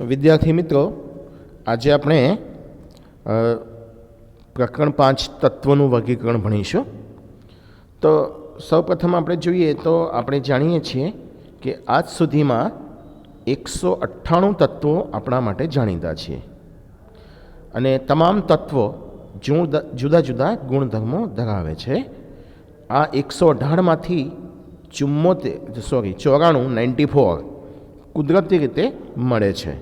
વિદ્યાર્થી મિત્રો, આજે આપણે પ્રકરણ પાંચ તત્વનું વર્ગીકરણ ભણીશું. તો સૌપ્રથમ આપણે જોઈએ તો આપણે જાણીએ છીએ કે આજ સુધીમાં એકસો અઠ્ઠાણું તત્વો આપણા માટે જાણીતા છે અને તમામ તત્વો જુદા જુદા ગુણધર્મો ધરાવે છે. આ એકસો અઢારમાંથી ચુમ્મોતેર, સોરી, ચોરાણું, નાઇન્ટી ફોર કુદરતી રીતે મળે છે.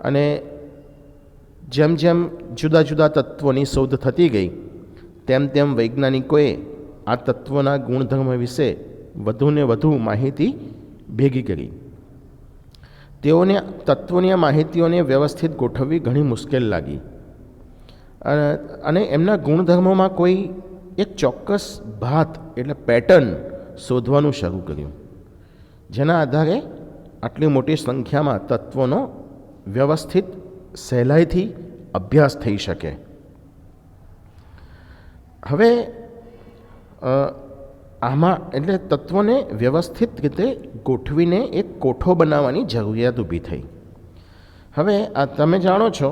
અને જેમ જેમ જુદા જુદા તત્વોની શોધ થતી ગઈ, તેમ તેમ વૈજ્ઞાનિકોએ આ તત્વોના ગુણધર્મ વિશે વધુને વધુ માહિતી ભેગી કરી. તેઓને તત્વોની માહિતીઓને વ્યવસ્થિત ગોઠવવી ઘણી મુશ્કેલ લાગી. અને એમના ગુણધર્મોમાં કોઈ એક ચોક્કસ ભાત એટલે પેટર્ન શોધવાનું શરૂ કર્યું. જેના આધારે આટલી મોટી સંખ્યામાં તત્વોનો વ્યવસ્થિત સહેલાઈથી અભ્યાસ થઈ શકે. હવે આમાં એટલે તત્વોને વ્યવસ્થિત રીતે ગોઠવીને એક કોઠો બનાવવાની જરૂરિયાત ઊભી થઈ. હવે, આ તમે જાણો છો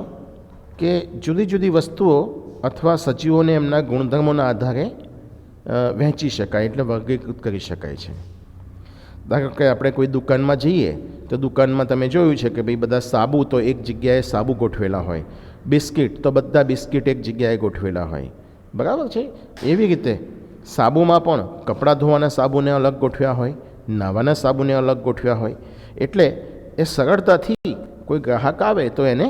કે જુદી જુદી વસ્તુઓ અથવા સજીવોને એમના ગુણધર્મોના આધારે વહેંચી શકાય એટલે વર્ગીકૃત કરી શકાય છે. દાખલા કે આપણે કોઈ દુકાનમાં જઈએ, તો દુકાનમાં તમે જોયું છે કે ભાઈ બધા સાબુ તો એક જગ્યાએ સાબુ ગોઠવેલા હોય. બિસ્કિટ તો બધા બિસ્કિટ એક જગ્યાએ ગોઠવેલા હોય. બરાબર છે? એવી રીતે સાબુમાં પણ કપડાં ધોવાના સાબુને અલગ ગોઠવ્યા હોય, નાવાના સાબુને અલગ ગોઠવ્યા હોય. એટલે એ સરળતાથી કોઈ ગ્રાહક આવે તો એને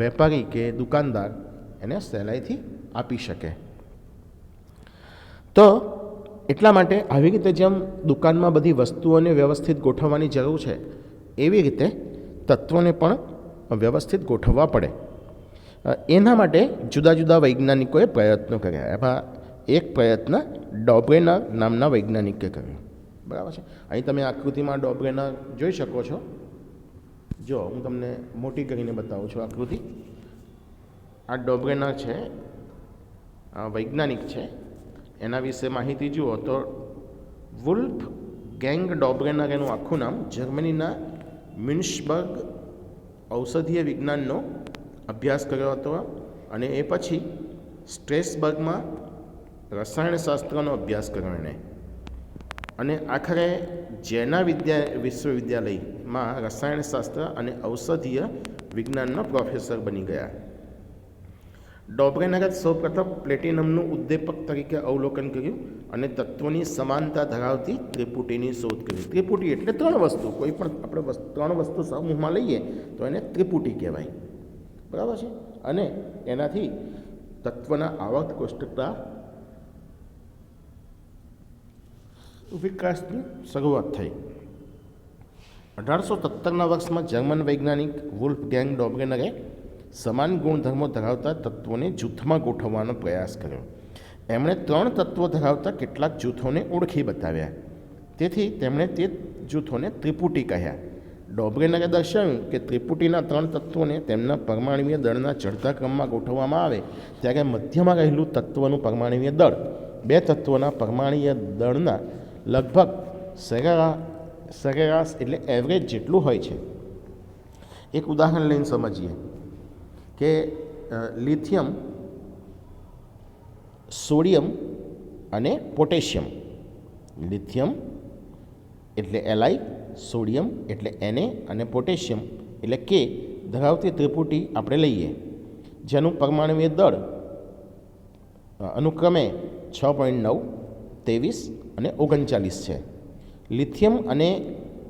વેપારી કે દુકાનદાર એને સહેલાઈથી આપી શકે. તો એટલા માટે આવી રીતે જેમ દુકાનમાં બધી વસ્તુઓને વ્યવસ્થિત ગોઠવવાની જરૂર છે, એવી રીતે તત્વોને પણ વ્યવસ્થિત ગોઠવવા પડે. એના માટે જુદા જુદા વૈજ્ઞાનિકોએ પ્રયત્નો કર્યા. એમાં એક પ્રયત્ન ડોબ્રેનર નામના વૈજ્ઞાનિકે કર્યો. બરાબર છે? અહીં તમે આકૃતિમાં ડોબ્રેનર જોઈ શકો છો. જો, હું તમને મોટી કરીને બતાવું છું આકૃતિ. આ ડોબ્રેનર છે વૈજ્ઞાનિક છે. એના વિશે માહિતી જુઓ તો વુલ્ફ ગેંગ ડોબ્રેનર એનું આખું નામ જર્મનીના મ્યુનિશબર્ગ ઔષધીય વિજ્ઞાનનો અભ્યાસ કર્યો હતો અને એ પછી સ્ટ્રેસબર્ગમાં રસાયણશાસ્ત્રનો અભ્યાસ કર્યો એણે. અને આખરે જેના વિદ્યા વિશ્વવિદ્યાલયમાં રસાયણશાસ્ત્ર અને ઔષધીય વિજ્ઞાનના પ્રોફેસર બની ગયા. ડોબ્રેનરે સૌપ્રથમ પ્લેટિનમનું ઉદ્દીપક તરીકે અવલોકન કર્યું અને તત્વોની સમાનતા ધરાવતી ત્રિપુટીની શોધ કરી. ત્રિપુટી એટલે ત્રણ વસ્તુ. કોઈ પણ આપણે ત્રણ વસ્તુ સમૂહમાં લઈએ તો એને ત્રિપુટી કહેવાય. બરાબર છે? અને એનાથી તત્વના આવર્ત કોષ્ટકતા વિકાસની શરૂઆત થઈ. અઢારસો સત્તરના વર્ષમાં જર્મન વૈજ્ઞાનિક વુલ્ફ ગેંગ ડોબ્રેનરે સમાન ગુણધર્મો ધરાવતા તત્વોને જૂથમાં ગોઠવવાનો પ્રયાસ કર્યો. એમણે ત્રણ તત્વો ધરાવતા કેટલાક જૂથોને ઓળખી બતાવ્યા. તેથી તેમણે તે જૂથોને ત્રિપુટી કહ્યા. ડોબરેનરે દર્શાવ્યું કે ત્રિપુટીના ત્રણ તત્વોને તેમના પરમાણુય દળના ચડતા ક્રમમાં ગોઠવવામાં આવે ત્યારે મધ્યમાં રહેલું તત્વનું પરમાણુય દળ. બે તત્વોના પરમાણુય દળના લગભગ સરેરા સરેરાશ એટલે એવરેજ જેટલું હોય છે. એક ઉદાહરણ લઈને સમજીએ. કે લિથિયમ, સોડિયમ અને પોટેશિયમ. લિથિયમ એટલે એલઆઈ સોડિયમ એટલે એને અને પોટેશિયમ એટલે કે ધરાવતી ત્રિપુટી આપણે લઈએ. જેનું પરમાણુય દળ અનુક્રમે છ પોઈન્ટ નવ, ત્રેવીસ અને ઓગણચાલીસ છે. લિથિયમ અને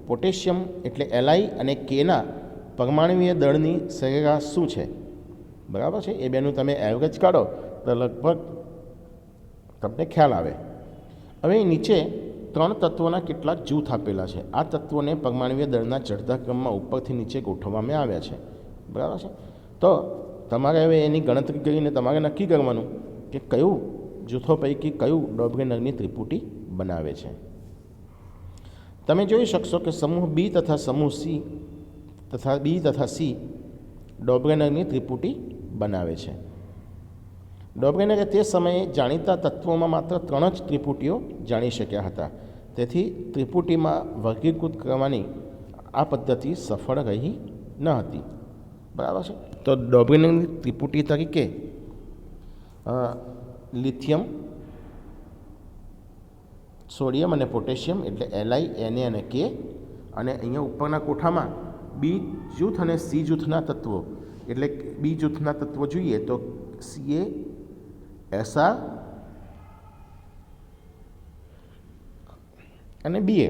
પોટેશિયમ એટલે એલઆઈ અને કેના પરમાણુય દળની સરેરાશ શું છે? બરાબર છે? એ બેનું તમે એવરેજ કાઢો તો લગભગ તમને ખ્યાલ આવે. હવે નીચે ત્રણ તત્વોના કેટલાક જૂથ આપેલા છે. આ તત્વોને પરમાણુય દળના ચડતા ક્રમમાં ઉપરથી નીચે ગોઠવવામાં આવ્યા છે. બરાબર છે? તો તમારે હવે એની ગણતરી કરીને તમારે નક્કી કરવાનું કે કયું જૂથો પૈકી કયું ડોબ્રેનરની ત્રિપુટી બનાવે છે. તમે જોઈ શકશો કે સમૂહ બી તથા સમૂહ સી તથા બી તથા સી ડોબ્રેનરની ત્રિપુટી બનાવે છે. ડોબ્રેનરે તે સમયે જાણીતા તત્વોમાં માત્ર ત્રણ જ ત્રિપુટીઓ જાણી શક્યા હતા. તેથી ત્રિપુટીમાં વર્ગીકૃત કરવાની આ પદ્ધતિ સફળ રહી ન હતી. બરાબર છે? તો ડોબિનની ત્રિપુટી તરીકે લિથિયમ, સોડિયમ અને પોટેશિયમ એટલે એલઆઈ એનએ અને કે અને અહીંયા ઉપરના કોઠામાં બી જૂથ અને સી જૂથના તત્વો એટલે બી જૂથના તત્વો જોઈએ તો સીએ એસઆર અને બીએ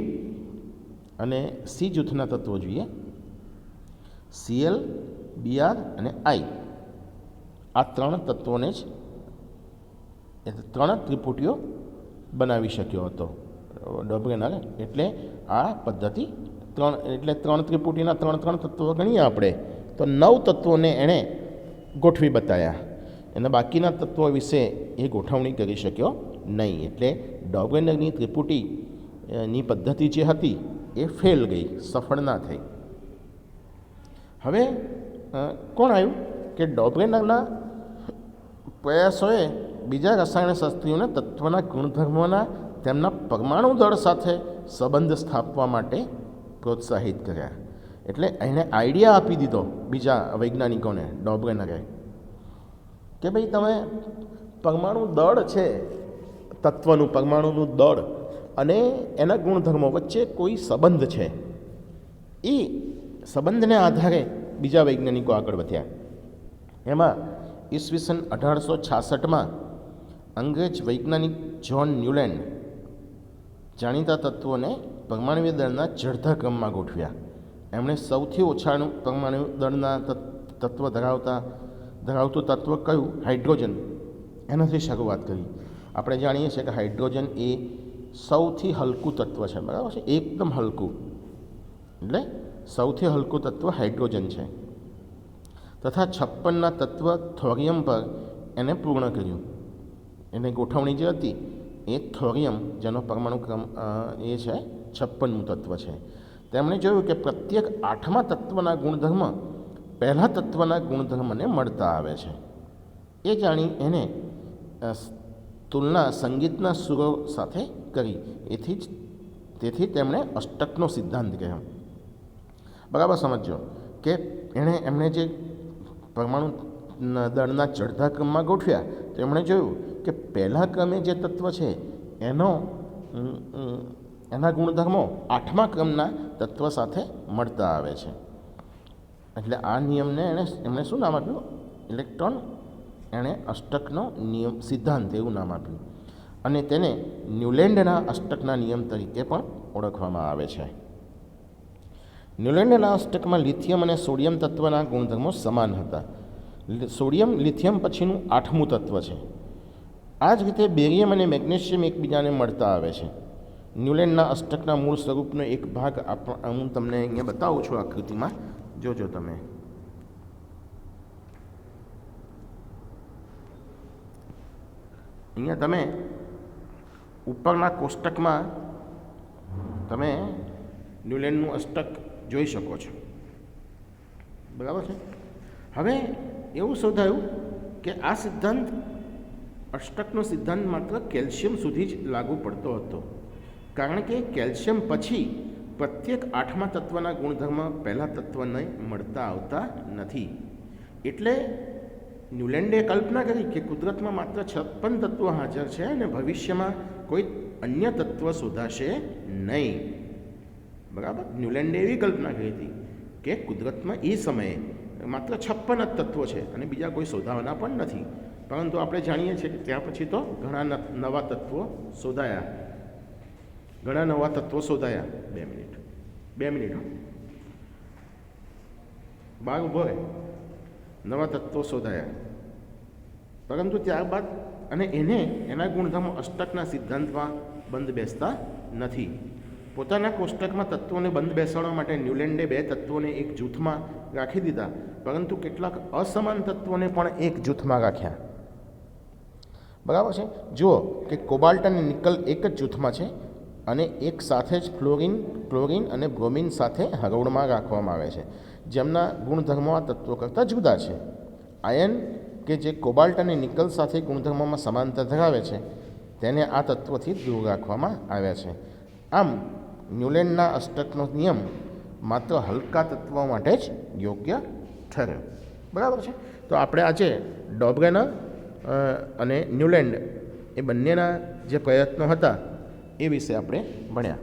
અને સી જૂથના તત્વો જોઈએ સીએલ બીઆર અને આઈ આ ત્રણ તત્વોને જ ત્રણ ત્રિપુટીઓ બનાવી શક્યો હતો. ડોબરેનર એટલે આ પદ્ધતિ ત્રણ, એટલે ત્રણ ત્રિપુટીના ત્રણ ત્રણ તત્વો ગણીએ આપણે. તો નવ તત્વોને એણે ગોઠવી બતાવ્યા અને બાકીના તત્વો વિશે એ ગોઠવણી કરી શક્યો નહીં. એટલે ડોબરેનરની ત્રિપુટીની પદ્ધતિ જે હતી એ ફેલ ગઈ, સફળ ના થઈ. હવે કોણ આવ્યું? કે ડોબરેનરના પ્રયાસોએ બીજા રસાયણશાસ્ત્રીઓને તત્વના ગુણધર્મોના તેમના પરમાણુ દળ સાથે સંબંધ સ્થાપવા માટે પ્રોત્સાહિત કર્યા. એટલે એને આઈડિયા આપી દીધો બીજા વૈજ્ઞાનિકોને ડોબગનરે કે ભાઈ તમે પરમાણુ દળ છે, તત્વનું, પરમાણુનું દળ અને એના ગુણધર્મો વચ્ચે કોઈ સંબંધ છે. એ સંબંધને આધારે બીજા વૈજ્ઞાનિકો આગળ વધ્યા. એમાં ઈસવીસન અઢારસો છાસઠમાં અંગ્રેજ વૈજ્ઞાનિક જ્હોન ન્યુલેન્ડ જાણીતા તત્વોને પરમાણુ દળના ચડતા ક્રમમાં ગોઠવ્યા. એમણે સૌથી ઓછાનું પરમાણુ દળના તત- તત્વ ધરાવતા, ધરાવતું તત્વ કયું? હાઇડ્રોજન. એનાથી શરૂઆત કરી. આપણે જાણીએ છીએ કે હાઇડ્રોજન એ સૌથી હલકું તત્વ છે, બરાબર છે? એકદમ હલકું. એટલે સૌથી હલકું તત્વ હાઇડ્રોજન છે. તથા છપ્પનના તત્વ થોરિયમ પર એને પૂર્ણ કર્યું. એને ગોઠવણી જે હતી, એ થોરિયમ, જેનો પરમાણુ ક્રમ એ છે છપ્પનનું તત્વ છે. તેમણે જોયું કે પ્રત્યેક આઠમા તત્વના ગુણધર્મ પહેલા તત્વના ગુણધર્મને મળતા આવે છે. એ જાણી એને તુલના સંગીતના સુરો સાથે કરી. એથી જ, તેથી તેમણે અષ્ટકનો સિદ્ધાંત કહ્યો. બરાબર સમજો કે એણે એમણે જે પરમાણુ દળના ચડતા ક્રમમાં ગોઠવ્યા તો એમણે જોયું કે પહેલા ક્રમે જે તત્વ છે, એનો એના ગુણધર્મો આઠમા ક્રમના તત્વ સાથે મળતા આવે છે. એટલે આ નિયમને એણે એમણે શું નામ આપ્યું? ઇલેક્ટ્રોન. એણે અષ્ટકનો નિયમ, સિદ્ધાંત એવું નામ આપ્યું. અને તેને ન્યુલેન્ડના અષ્ટકના નિયમ તરીકે પણ ઓળખવામાં આવે છે. ન્યુલેન્ડના અષ્ટકમાં લિથિયમ અને સોડિયમ તત્વના ગુણધર્મો સમાન હતા. સોડિયમ, લિથિયમ પછીનું આઠમું તત્વ છે. આ જ રીતે બેરિયમ અને મેગ્નેશિયમ એકબીજાને મળતા આવે છે. ન્યુલેન્ડના અષ્ટકના મૂળ સ્વરૂપનો એક ભાગ આપ હું તમને અહીંયા બતાવું છું આકૃતિમાં જોજો તમે. અહીંયા તમે ઉપરના કોષ્ટકમાં તમે ન્યુલેન્ડનું અષ્ટક જોઈ શકો છો. બરાબર છે? હવે એવું શોધાયું કે આ સિદ્ધાંત, અષ્ટકનો સિદ્ધાંત માત્ર કેલ્શિયમ સુધી જ લાગુ પડતો હતો. કારણ કે કેલ્શિયમ પછી પ્રત્યેક આઠમા તત્વના ગુણધર્મ પહેલા તત્વને મળતા આવતા નથી. એટલે ન્યુલેન્ડે કલ્પના કરી કે કુદરતમાં માત્ર છપ્પન તત્વો હાજર છે અને ભવિષ્યમાં કોઈ અન્ય તત્વ શોધાશે નહીં. બરાબર? ન્યુલેન્ડે એવી કલ્પના કરી હતી કે કુદરતમાં એ સમયે માત્ર છપ્પન જ તત્વો છે અને બીજા કોઈ શોધાવાના પણ નથી. પરંતુ આપણે જાણીએ છીએ કે ત્યાં પછી તો ઘણા નવા તત્વો શોધાયા. ઘણા નવા તત્વો શોધાયા. બે મિનિટ. બે મિનિટ બાગ ઊભો રહે. નવા તત્વો શોધાયા. પરંતુ ત્યારબાદ અને એને એના ગુણધર્મો અષ્ટકના સિદ્ધાંતમાં બંધ બેસતા નથી. પોતાના કોષ્ટકમાં તત્વોને બંધ બેસાડવા માટે ન્યુલેન્ડે બે તત્વોને એક જૂથમાં રાખી દીધા. પરંતુ કેટલાક અસમાન તત્વોને પણ એક જૂથમાં રાખ્યા. બરાબર છે? જુઓ કે કોબાલ્ટ અને નિકલ એક જ જૂથમાં છે. અને એક સાથે જ ફ્લોરિન, ક્લોરિન અને બ્રોમિન સાથે હરોળમાં રાખવામાં આવે છે. જેમના ગુણધર્મો આ તત્વો કરતાં જુદા છે. આયન, કે જે કોબાલ્ટ અને નિકલ સાથે ગુણધર્મોમાં સમાનતા ધરાવે છે, તેને આ તત્વથી દૂર રાખવામાં આવ્યા છે. આમ ન્યુલેન્ડના અષ્ટકનો નિયમ માત્ર હલકા તત્વો માટે જ યોગ્ય ઠરે. બરાબર છે? તો આપણે આજે ડોબરેના અને ન્યુલેન્ડ એ બંનેના જે પ્રયત્નો હતા એ વિશે આપણે ભણ્યા.